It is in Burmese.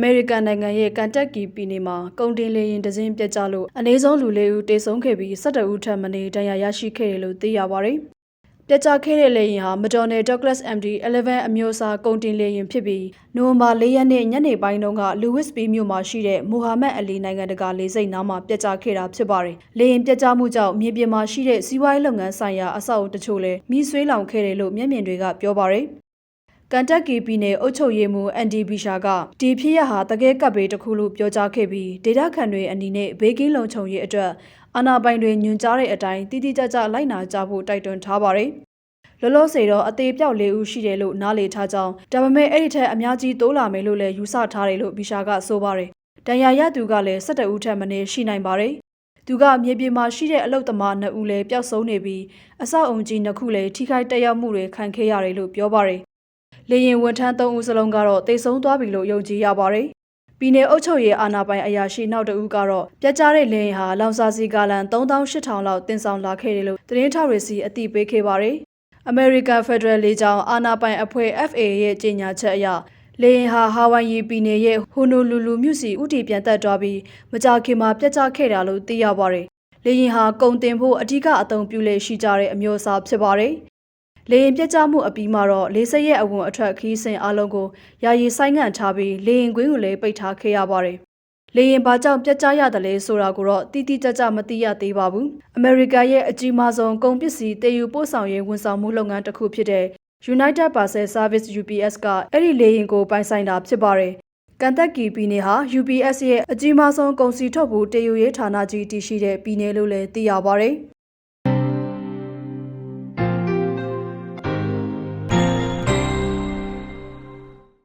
အမေရိကန်နိုင်ငံရဲ့ကန်တက်ကီပြည်နယ်မှာကုန်တင်လေယာဉ်တစ်စင်းပြတ်ကျလို့အနည်းဆုံးလူလေးဦးတေဆုံးခဲ့ပြီး12ဦးထပ်မံဒဏ်ရာရရှိခဲ့တယ်လို့သိရပါတယ်။ပြတ်ကျခဲ့တဲ့လေယာဉ်ဟာမဒေါ်နယ်ဒေါက်ဂလက်စ် MD-11 အမျိုးအစားကုန်တင်လေယာဉ်ဖြစ်ပြီးနိုဝင်ဘာ၄ရက်နေ့ညနေပိုင်းတုန်းကလူဝစ်ဘီမြို့မှာရှိတဲ့မိုဟာမက်အလီနိုင်ငံတကာလေဆိပ်နားမှာပြတ်ကျခဲ့တာဖြစ်ပါတယ်။လေယာဉ်ပြတ်ကျမှုကြောင့်မြေပြင်မှာရှိတဲ့စီးပွားရေးလုပ်ငန်းဆိုင်ရာအဆောက်အဦတချို့လည်းမိဆွေးလောင်ခဲ့တယ်လို့မျက်မြင်တွေကပြောပါတယ်။ ကန်တက်ကီပြည်နယ်အုပ်ချုပ်ရေးမှူးအန်ဒီဘီရှာကဒီဖြစ်ရဟာတကယ်ကပ်ဘေးတစ်ခုလို့ပြောကြားခဲ့ပြီးဒေတာခန်တွေအနေနဲ့ဘေးကင်းလုံခြုံရေးအတွက်အာဏာပိုင်တွေညွှန်ကြားတဲ့အတိုင်းတိတိကျကျလိုက်နာကြဖို့တိုက်တွန်းထားပါတယ်။လောလောဆယ်တော့အသေးပြောက်လေးဦးရှိတယ်လို့နားလေထားကြောင်းဒါပေမဲ့အဲ့ဒီထက်အများကြီးတိုးလာမယ်လို့လည်းယူဆထားတယ်လို့ဘီရှာကဆိုပါတယ်။တန်ရာရသူကလည်း၁၁ဦးထက်မနည်းရှိနိုင်ပါတယ်။သူကမြေပြင်မှာရှိတဲ့အလုတ်သမား2ဦးလည်းပျောက်ဆုံးနေပြီးအဆောက်အုံကြီး2ခုလည်းထိခိုက်တက်ရောက်မှုတွေခံခဲ့ရတယ်လို့ပြောပါတယ်။ လေရင်ဝန်ထမ်း3ဦးစလုံးကတော့တိတ်ဆုံးသွားပြီလို့ယုံကြည်ရပါတယ်။ပြည်내အုပ်ချုပ်ရေးအာဏာပိုင်အရာရှိနောက်တဦးကတော့ပြက်ကြားတဲ့လေရင်ဟာလောင်စာစီကာလန်3800လောက်တင်ဆောင်လာခဲ့တယ်လို့သတင်းထောက်တွေစီအသိပေးခဲ့ပါတယ်။ American Federal လေကြောင်းအာဏာပိုင်အဖွဲ့ FA ရဲ့ကြေညာချက်အရလေရင်ဟာဟာဝိုင်ယီပြည်နယ်ရဲ့ဟိုနိုလူလူမြို့စီဥတီပြန်တက်သွားပြီးမကြာခင်မှာပြတ်ကျခဲ့တာလို့သိရပါတယ်။လေရင်ဟာကုံတင်ဖို့အ धिक အသုံးပြုလေရှိကြတဲ့အမျိုးအစားဖြစ်ပါတယ်။ လေရင်ပြတ်ကျမှုအပြီးမှာတော့လေးစက်ရဲ့အဝင်အထွက်ခီးစဉ်အလုံးကိုယာယီဆိုင်ငံ့ထားပြီးလေရင်ကွင်းကိုလည်းပိတ်ထားခဲ့ရပါတယ်။လေရင်ဘာကြောင့်ပြတ်ကျရတယ်လဲဆိုတာကိုတော့တိတိကျကျမသိရသေးပါဘူး။ America ရဲ့အကြီးမားဆုံးကုန်ပစ္စည်းတည်ယူပို့ဆောင်ရေးဝန်ဆောင်မှုလုပ်ငန်းတစ်ခုဖြစ်တဲ့ United Parcel Service UPS ကအဲ့ဒီလေရင်ကိုပိုင်ဆိုင်တာဖြစ်ပါတယ်။ကန်တက်ကီပြည်နယ်ဟာ UPS ရဲ့အကြီးမားဆုံးကုန်စည်ထုတ်ဖို့တည်ယူရေးဌာနကြီးတည်ရှိတဲ့ပြည်နယ်လို့လည်းသိရပါတယ်။